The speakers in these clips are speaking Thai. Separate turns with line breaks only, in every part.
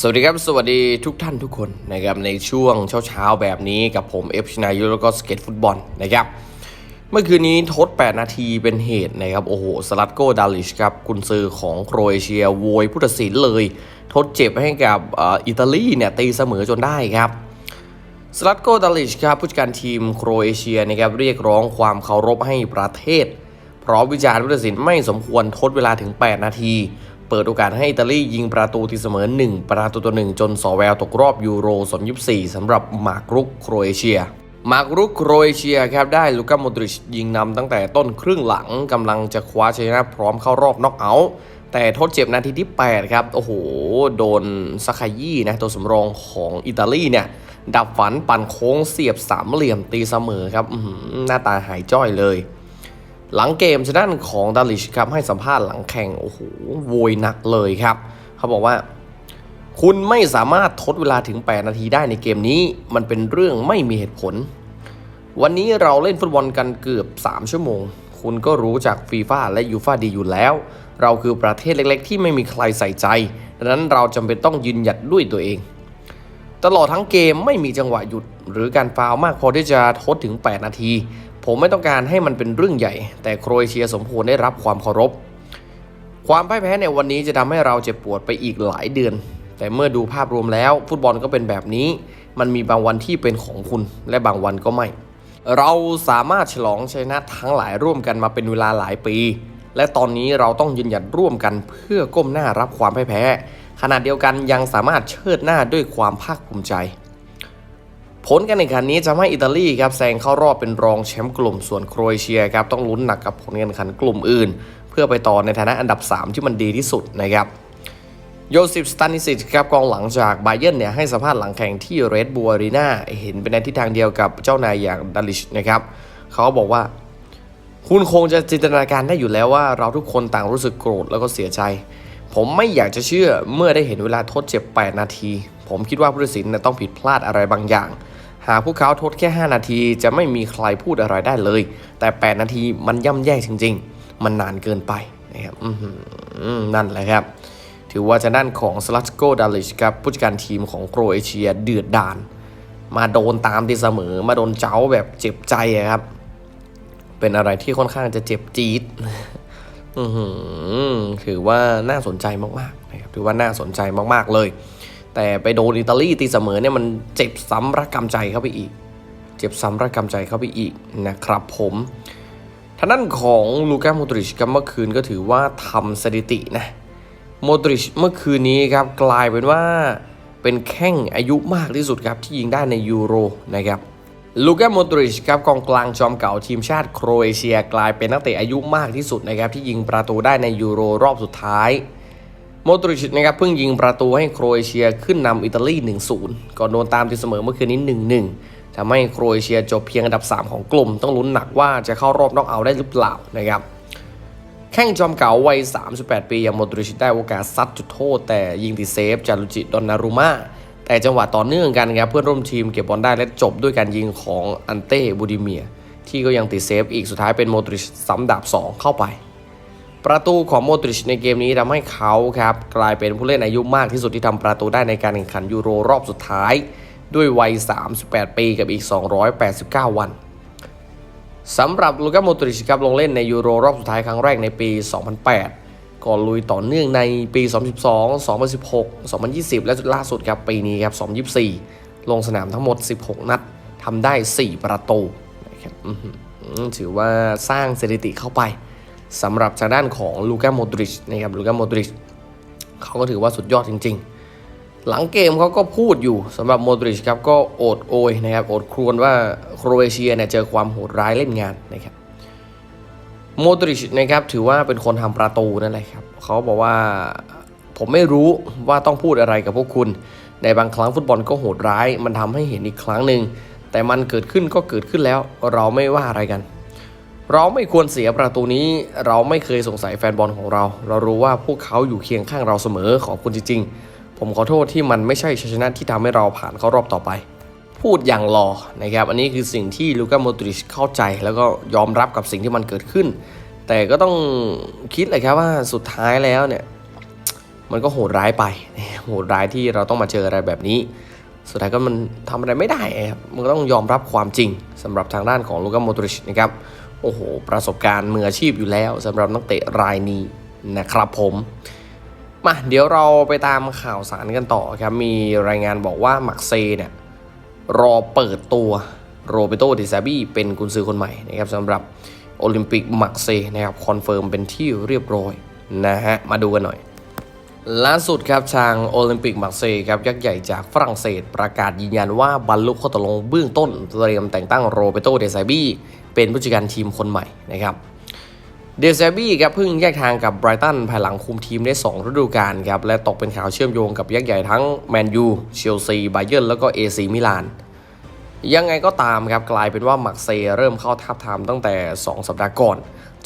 สวัสดีครับ สวัสดีทุกท่านทุกคนนะครับในช่วงเช้าๆแบบนี้กับผมเอฟชนายุแล้วก็สเก็ตฟุตบอลนะครับเมื่อคืนนี้ทด 8 นาทีเป็นเหตุนะครับ โอ้โหสลัดโกดาลิชครับกุนซือของโครเอเชีย โวยผู้ตัดสินเลย ทดเจ็บให้กับอิตาลีเนี่ยตีเสมอจนได้ครับ สลัดโกดาลิชครับผู้จัดการทีมโครเอเชียนะครับเรียกร้องความเคารพให้ประเทศ เพราะวิจารณ์ผู้ตัดสินไม่สมควรทดเวลาถึง 8 นาที เปิดโอกาสให้อิตาลียิงประตูที่เสมอ 1 ประตูต่อหนึ่งจนสอแววตกรอบยูโร2024สำหรับมาร์กรุกโครเอเชียมาร์กรุกโครเอเชียครับได้ลูก้าโมดริชยิงนำตั้งแต่ต้นครึ่งหลังกำลังจะคว้าชัยชนะพร้อมเข้ารอบน็อกเอาท์แต่ทดเจ็บนาทีที่ 8 ครับ โอ้โห โดนซาคายี่นะตัวสำรองของอิตาลีเนี่ย ดับฝันปั่นโค้งเสียบสามเหลี่ยมตีเสมอครับหน้าตาหายจ้อยเลย หลังเกมชนะของดาลิชครับให้สัมภาษณ์หลังแข่งโอ้โหโวยหนักเลยครับ เขาบอกว่า คุณไม่สามารถทดเวลาถึง 8 นาทีได้ในเกมนี้ มันเป็นเรื่องไม่มีเหตุผล วันนี้เราเล่นฟุตบอลกันเกือบ 3 ชั่วโมง คุณก็รู้จากฟีฟ่าและยูฟ่าดีอยู่แล้ว เราคือประเทศเล็ก ๆ ที่ไม่มีใครใส่ใจดังนั้นเราจำเป็นต้องยืนหยัดด้วยตัวเอง ตลอดทั้งเกมไม่มีจังหวะหยุด หรือการฟาวมากพอที่จะทดถึง 8 นาที ผมไม่ต้องการให้มันเป็นเรื่องใหญ่ แต่โครเอเชียสมควรได้รับความเคารพ ความพ่ายแพ้ในวันนี้จะทำให้เราเจ็บปวดไปอีกหลายเดือน แต่เมื่อดูภาพรวมแล้ว ฟุตบอลก็เป็นแบบนี้ มันมีบางวันที่เป็นของคุณ และบางวันก็ไม่ เราสามารถฉลองชัยชนะทั้งหลายร่วมกันมาเป็นเวลาหลายปี และตอนนี้เราต้องยืนหยัดร่วมกันเพื่อก้มหน้ารับความพ่ายแพ้ ขณะเดียวกันยังสามารถเชิดหน้าด้วยความภาคภูมิใจ ผลการแข่งขันนี้จะให้อิตาลีครับแซงเข้ารอบเป็นรองแชมป์กลุ่มส่วนโครเอเชียครับต้องลุ้นหนักกับผลการแข่งขันกลุ่มอื่น เพื่อไปต่อในฐานะอันดับ 3 ที่มันดีที่สุดนะครับโยซิฟสตานิสิตครับกองหลังจากไบเยนเนี่ยให้สัมภาษณ์หลังแข่งที่เรดบูอารีนาเห็นเป็นในทิศทางเดียวกับเจ้านายอย่างดาลิชนะครับเขาบอกว่า คุณคงจะจินตนาการได้อยู่แล้วว่าเราทุกคนต่างรู้สึกโกรธแล้วก็เสียใจ ผมไม่อยากจะเชื่อเมื่อได้เห็นเวลาทดเจ็บ 8 นาที ผมคิดว่าผู้ตัดสินต้องผิดพลาดอะไรบางอย่าง หากพวกเขาทดแค่ 5 นาทีจะไม่มีใครพูดอะไรได้เลย แต่ 8 นาทีมันย่ำแย่จริง ๆ มันนานเกินไปนะครับนั่นแหละครับ ถือว่าจะด้านของสลัตโกดาลิชครับผู้จัดการทีมของโครเอเชียเดือดดาน มาโดนตามตีเสมอ มาโดนเจ้าแบบเจ็บใจครับ เป็นอะไรที่ค่อนข้างจะเจ็บจี๊ด อือถือว่าน่าสนใจมากๆนะครับถือว่าน่าสนใจมากๆเลย แต่ไปโดนอิตาลีตีเสมอเนี่ยมันเจ็บซ้ำระกำใจเข้าไปอีก เจ็บซ้ำระกำใจเข้าไปอีกนะครับผมทางด้านของลูก้าโมดริชครับเมื่อคืนก็ถือว่าทำสถิตินะโมดริชเมื่อคืนนี้ครับกลายเป็นว่าเป็นแข้งอายุมากที่สุดครับที่ยิงได้ในยูโรนะครับ ลูก้าโมดริชครับกองกลางจอมเก่าทีมชาติโครเอเชียกลายเป็นนักเตะอายุมากที่สุดนะครับที่ยิงประตูได้ในยูโรรอบสุดท้ายโมดริชนะครับเพิ่งยิงประตูให้โครเอเชียขึ้นนำอิตาลี 1-0 ก่อนโดนตามตีเสมอเมื่อคืนนี้ 1-1ทำให้โครเอเชียจบเพียงอันดับ 3 ของกลุ่ม ต้องลุ้นหนักว่าจะเข้ารอบน็อกเอาได้หรือเปล่านะครับแข้งจอมเก่าวัย 38 ปีอย่างโมดริชได้โอกาสซัดจุดโทษ แต่ยิงติดเซฟจารุจิดอนนารุมา แต่จังหวะต่อเนื่องกันครับเพื่อนร่วมทีมเก็บบอลได้และจบด้วยการยิงของอันเต้บูดิเมีย ที่ก็ยังติดเซฟอีกสุดท้ายเป็นโมดริชซ้ำดาบ 2 เข้าไป ประตูของโมดริชในเกมนี้ทำให้เขาครับกลายเป็นผู้เล่นอายุมากที่สุดที่ทำประตูได้ในการแข่งขันยูโรรอบสุดท้าย ด้วยวัย 38 ปีกับอีก 289 วันสำหรับลูก้าโมดริชครับลงเล่นในยูโรรอบสุดท้ายครั้งแรกในปี 2008 ก่อนลุยต่อเนื่องในปี 2012 2016 2020 และล่าสุดครับปีนี้ครับ2024 ลงสนามทั้งหมด 16 นัดทำได้ 4 ประตูนะครับถือว่าสร้างสถิติเข้าไปสำหรับทางด้านของลูก้าโมดริชนะครับลูก้าโมดริชเขาก็ถือว่าสุดยอดจริง ๆ หลังเกมเขาก็พูดอยู่สำหรับโมดริชครับก็โอดโอยนะครับโอดครวญว่าโครเอเชียเนี่ยเจอความโหดร้ายเล่นงานนะครับ โมดริชนะครับถือว่าเป็นคนทำประตูนั่นแหละครับเขาบอกว่าผมไม่รู้ว่าต้องพูดอะไรกับพวกคุณ ในบางครั้งฟุตบอลก็โหดร้าย มันทำให้เห็นอีกครั้งหนึ่งแต่มันเกิดขึ้นก็เกิดขึ้นแล้ว เราไม่ว่าอะไรกัน เราไม่ควรเสียประตูนี้ เราไม่เคยสงสัยแฟนบอลของเรา เรารู้ว่าพวกเขาอยู่เคียงข้างเราเสมอขอบคุณจริงๆ ผมขอโทษที่มันไม่ใช่ชัยชนะที่ทำให้เราผ่านเข้ารอบต่อไป พูดอย่างหล่อนะครับ อันนี้คือสิ่งที่ลูก้าโมดริชเข้าใจแล้วก็ยอมรับกับสิ่งที่มันเกิดขึ้น แต่ก็ต้องคิดเลยครับว่าสุดท้ายแล้วเนี่ย มันก็โหดร้ายไปโหดร้ายที่เราต้องมาเจออะไรแบบนี้ สุดท้ายก็มันทำอะไรไม่ได้ครับมันก็ต้องยอมรับความจริงสำหรับทางด้านของลูก้าโมดริชนะครับโอ้โห ประสบการณ์มืออาชีพอยู่แล้วสำหรับนักเตะรายนี้นะครับผมมาเดี๋ยวเราไปตามข่าวสารกันต่อครับ มีรายงานบอกว่ามักเซเนี่ย รอเปิดตัวโรเบโตเดซาบีเป็นกุนซือคนใหม่นะครับสำหรับโอลิมปิกมักเซนะครับคอนเฟิร์มเป็นที่เรียบร้อยนะฮะมาดูกันหน่อย ล่าสุดครับทางโอลิมปิกมักเซครับยักษ์ใหญ่จากฝรั่งเศสประกาศยืนยันว่าบรรลุข้อตกลงเบื้องต้นเตรียมแต่งตั้งโรเบโตเดซาบีเป็นผู้จัดการทีมคนใหม่นะครับ เดซาบีครับเพิ่งแยกทางกับไบรตันภายหลังคุมทีมได้ 2 ฤดูกาลครับ และตกเป็นข่าวเชื่อมโยงกับยักษ์ใหญ่ทั้งแมนยูเชลซีไบเยิร์นแล้วก็เอซีมิลาน ยังไงก็ตามครับกลายเป็นว่ามักเซเริ่มเข้าทับทามตั้งแต่ 2 สัปดาห์ก่อน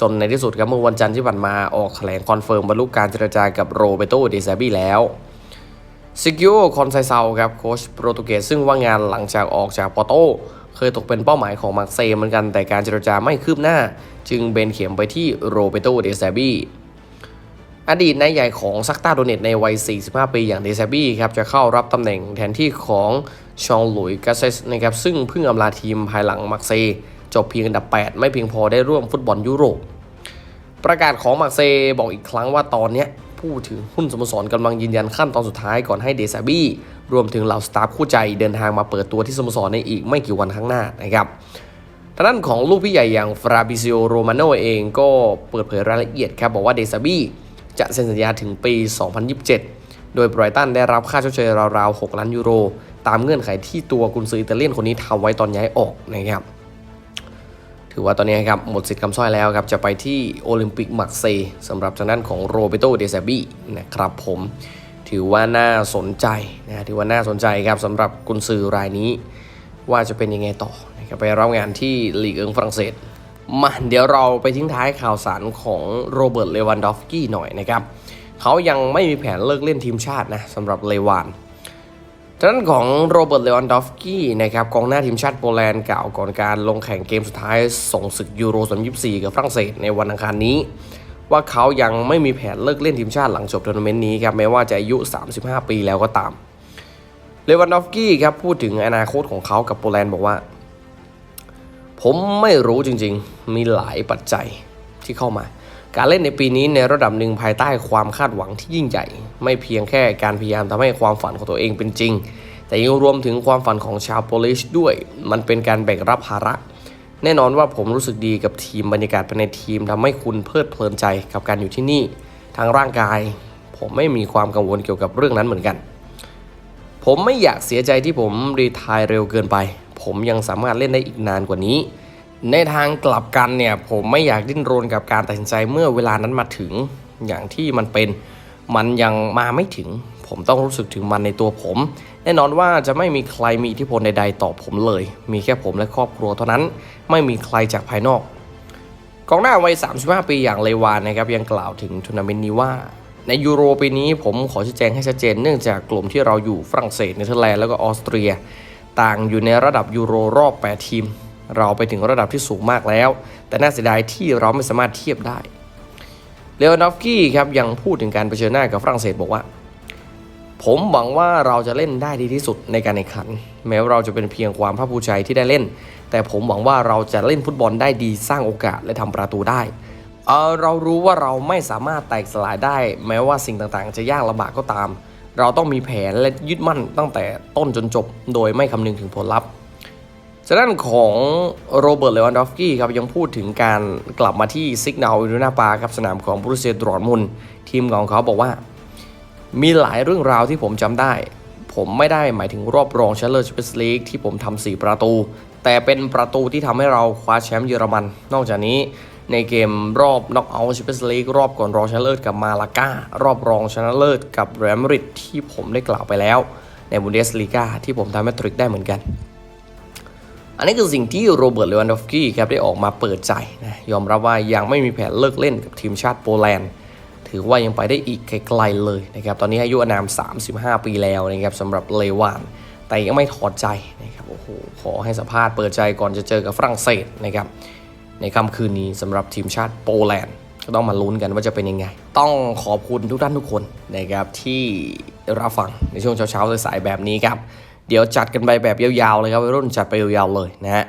จนในที่สุดครับเมื่อวันจันทร์ที่ผ่านมาออกแถลงคอนเฟิร์มบรรลุการเจรจากับโรเบโตเดซาบีแล้วซิกิโอคอนไซเซาครับโค้ชโปรตุเกสซึ่งว่างงานหลังจากออกจากปอโต เคยตกเป็นเป้าหมายของมาร์เซย์เหมือนกันแต่การเจรจาไม่คืบหน้า จึงเบนเข็มไปที่โรเบโตเดซาบีอดีตนายใหญ่ของซักตาโดเนตในวัย 45 ปีอย่างเดซาบี้ครับจะเข้ารับตำแหน่งแทนที่ของชองหลุยส์กาเซสนะครับซึ่งเพิ่งอำลาทีมภายหลังมักเซย์จบเพียงอันดับ 8 ไม่เพียงพอได้ร่วมฟุตบอลยุโรป ประกาศของมักเซย์บอกอีกครั้งว่าตอนเนี้ย ผู้ถือหุ้นสโมสรกำลังยืนยันขั้นตอนสุดท้ายก่อนให้เดซาบี้รวมถึงเหล่าสตาฟคู่ใจเดินทางมาเปิดตัวที่สโมสรในอีกไม่กี่วันข้างหน้านะครับทางด้านของลูกพี่ใหญ่อย่างฟราบิซิโอโรมาโนเองก็เปิดเผยรายละเอียดครับบอกว่าเดซาบี้จะเซ็นสัญญาถึงปี 2027 โดยไบรตันได้รับค่าชดเชยราวๆ 6 ล้านยูโร ตามเงื่อนไขที่ตัวกุนซืออิตาเลียนคนนี้ทำไว้ตอนย้ายออกนะครับ ถือว่าตอนนี้ครับหมดสิทธิ์คำสร้อยแล้วครับจะไปที่โอลิมปิกมักเซสำหรับทางด้านของโรเบโตเดซาบีนะครับผมถือว่าน่าสนใจนะถือว่าน่าสนใจครับสำหรับกุนซือรายนี้ว่าจะเป็นยังไงต่อนะครับไปรับงานที่ลีกเอิงฝรั่งเศสมาเดี๋ยวเราไปทิ้งท้ายข่าวสารของโรเบิร์ตเลวันดอฟสกี้หน่อยนะครับเขายังไม่มีแผนเลิกเล่นทีมชาตินะสำหรับเลวาน ด้านของโรเบิร์ต เลวันดอฟสกี้นะครับกองหน้าทีมชาติโปแลนด์กล่าวก่อนการลงแข่งเกมสุดท้ายส่งศึกยูโร2024 กับฝรั่งเศสในวันอังคารนี้ ว่าเขายังไม่มีแผนเลิกเล่นทีมชาติหลังจบทัวร์นาเมนต์นี้ครับแม้ว่าจะอายุ 35 ปีแล้วก็ตาม เลวันดอฟสกี้ครับพูดถึงอนาคตของเขากับโปแลนด์บอกว่า ผมไม่รู้จริงๆ มีหลายปัจจัยที่เข้ามา การเล่นในปีนี้ในระดับหนึ่งภายใต้ความคาดหวังที่ยิ่งใหญ่ ไม่เพียงแค่การพยายามทำให้ความฝันของตัวเองเป็นจริง แต่ยังรวมถึงความฝันของชาวโปลิชด้วย มันเป็นการแบกรับภาระ แน่นอนว่าผมรู้สึกดีกับทีมบรรยากาศภายในทีมทำให้คุณเพลิดเพลินใจกับการอยู่ที่นี่ทางร่างกาย ผมไม่มีความกังวลเกี่ยวกับเรื่องนั้นเหมือนกัน ผมไม่อยากเสียใจที่ผมรีทายเร็วเกินไป ผมยังสามารถเล่นได้อีกนานกว่านี้ ในทางกลับกันเนี่ยผมไม่อยากดิ้นรนกับการตัดสินใจเมื่อเวลานั้นมาถึงอย่างที่มันเป็นมันยังมาไม่ถึง ผมต้องรู้สึกถึงมันในตัวผม แน่นอนว่าจะไม่มีใครมีอิทธิพลใดๆต่อผมเลย มีแค่ผมและครอบครัวเท่านั้น ไม่มีใครจากภายนอกกองหน้าวัย 35 ปีอย่างเลวานนะครับยังกล่าวถึงทัวร์นาเมนต์นี้ว่า ในยูโรปีนี้ผมขอชี้แจงให้ชัดเจนเนื่องจากกลุ่มที่เราอยู่ฝรั่งเศสเนเธอร์แลนด์แล้วก็ออสเตรีย ต่างอยู่ในระดับยูโรรอบ 8 ทีม เราไปถึงระดับที่สูงมากแล้ว แต่น่าเสียดายที่เราไม่สามารถเทียบได้เลวานดอฟกี้ครับยังพูดถึงการเผชิญหน้ากับฝรั่งเศสบอกว่า ผมหวังว่าเราจะเล่นได้ดีที่สุดในการแข่งขัน แม้ว่าเราจะเป็นเพียงความภาคภูมิใจที่ได้เล่น แต่ผมหวังว่าเราจะเล่นฟุตบอลได้ดีสร้างโอกาสและทำประตูได้เเรารู้ว่าเราไม่สามารถแตกสลายได้ แม้ว่าสิ่งต่างๆ จะยากลำบากก็ตาม เราต้องมีแผนและยึดมั่นตั้งแต่ต้นจนจบ โดยไม่คำนึงถึงผลลัพธ์ จากด้านของโรเบิร์ตเลวันดอฟกี้ครับยังพูดถึงการกลับมาที่ซิกนาลอินูนาปาครับสนามของบรูเซียดรอร์มุนทีมของเขาบอกว่า มีหลายเรื่องราวที่ผมจำได้ ผมไม่ได้หมายถึงรอบรองชมป์เลอร์แชมเปี้ยนส์ลีกที่ผมทำ4ประตู แต่เป็นประตูที่ทำให้เราคว้าแชมป์เยอรมัน นอกจากนี้ในเกมรอบน็อกเอาท์แชมเปี้ยนส์ลีกรอบก่อนรองชนะเลิศกับมาลาก้ารอบรองชนะเลิศกับเรอัลมาดริดที่ผมได้กล่าวไปแล้ว ในบุนเดสลีกาที่ผมทำแมตริกได้เหมือนกัน อันนี้คือสิ่งที่โรเบิร์ตเลวันดอฟสกี้ครับได้ออกมาเปิดใจนะยอมรับว่ายังไม่มีแผนเลิกเล่นกับทีมชาติโปแลนด์ถือว่ายังไปได้อีกไกลๆเลยนะครับตอนนี้อายุอานาม 35 ปีแล้วนะครับสำหรับเลวาน แต่ยังไม่ถอดใจนะครับโอ้โหขอให้สัมภาษณ์เปิดใจก่อนจะเจอกับฝรั่งเศสนะครับในค่ำคืนนี้สำหรับทีมชาติโปแลนด์ก็ต้องมาลุ้นกันว่าจะเป็นยังไง ต้องขอบคุณทุกท่านทุกคนนะครับที่รับฟังในช่วงเช้าๆสายๆแบบนี้ครับ เดี๋ยวจัดกันไปแบบยาวๆเลยครับวัยรุ่นจัดไปยาวๆเลยนะฮะ